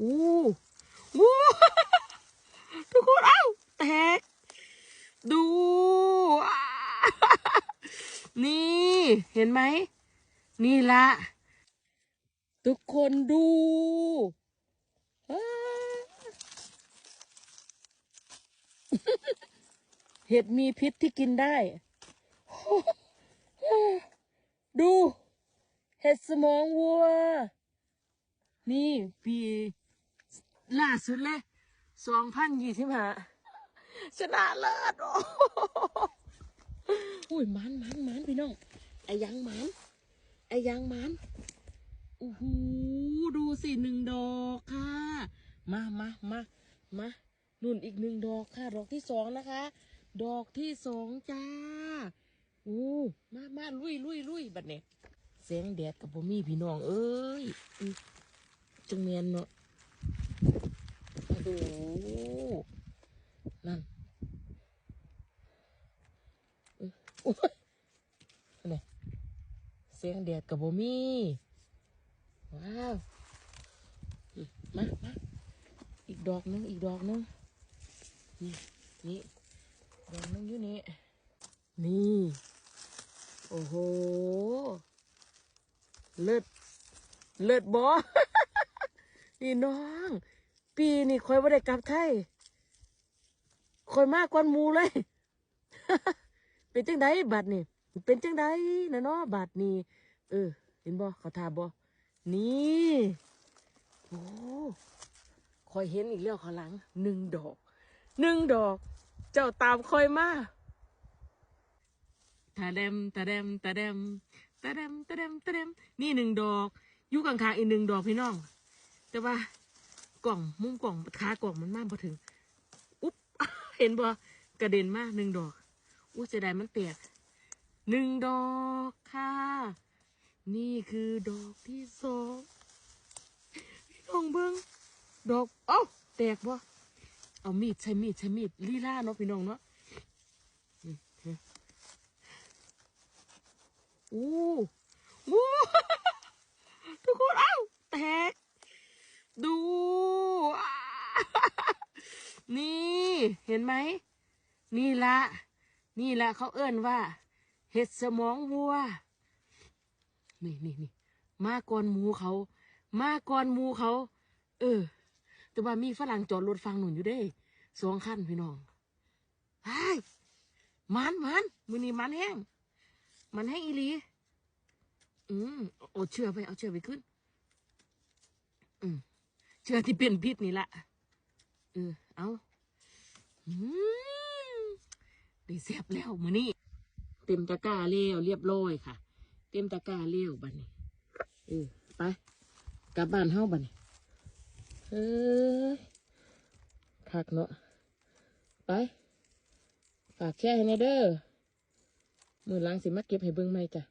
อู้อู้ทุกคนเอ้าแตก ดู นี่เห็นไหม นี่ละ ทุกคนดูเห็ดมีพิษที่กินได้ ดู เห็ดสมองวัว นี่ปี ล่าสุดเลยสองพันยี่สิบห้าชนะเลิศโอ้โหอุ้ยมันมันมันพี่น้องไอ้ยังมันไอ้ยังมันโอ้โหดูสิหนึ่งดอกค่ะ มามามามานุ่นอีกหนึ่งดอกค่ะ ดอกที่สองนะคะ ดอกที่สองจ้าอู้มามาลุยลุยลุยบัดเนี่ยแสงแดดกับบ่มีพี่น้องเอ้ยจังเมียนเนาะ หนั่นอื้อโอ้ยอันนี้แสงแดดกับโบมี่ว้าว มามาอีกดอกนึง อีกดอกนึง นี่ นี่ ดอกนึงอยู่นี่ นี่ โอ้โห เลิศ เลิศบอนี่น้อง ปีนี่คอยว่าได้กลับไทยคอยมากกว่ามูเลย เป็นจังไดบัดนี่เป็นจังไดนะเนาะบัดนี่เออ เห็นบ่เขาทาบ่นี่โอ้คอยเห็นอีกแล้วข้างหลังหนึ่งดอกหนึ่งดอก เจ้าตามคอยมาตาเดมตาเดมตาเดมตาเดมตาเดมตาเดมนี่หนึ่งดอก อยู่ข้างๆอีกหนึ่งดอกพี่น้อง แต่ว่า กล่อง มุมกล่องขากล่องมันมากพอถึง อุ๊บ เห็นบ่กระเด็นมากหนึ่งดอกอู้เสียดายมันแตกหนึ่งดอกค่ะ นี่คือดอกที่สองพี่น้องเบิ้งดอก เอ้าแตกบ่เอามีดใช้มีดใช้มีดลีลาเนาะพี่น้องเนาะอืมอืมอู้อู้ ทุกคนเอ้าแตก ดู อ่า นี่เห็นไหม นี่ละ นี่ละเขาเอิ้นว่า เห็ดสมองวัว นี่นี่นี่มาก่อนหมูเขา มาก่อนหมูเขา เออ แต่ว่ามีฝรั่งจอดรถฟังหนุนอยู่เด้สองคันพี่น้องไอ้มันมันมือนี้มันแห้ง มันแห้งอีลี อืมเอาเชือกไป เอาเชือกไปขึ้น อืมเชือกที่เป็นพิษนี่ละเออ เอาอืมได้เสียบแล้วมือนี้เต็มตะกร้าเลี้ยวเรียบร้อยค่ะ เต็มตะกร้าเลี้ยวบัดนี้เออไปกลับบ้านเฮาบัดนี้เอ้ยคักเนาะไปฝากแค่ให้แนเด้อมือล้างสิมาเก็บให้เบิ่งไหมจ้ะ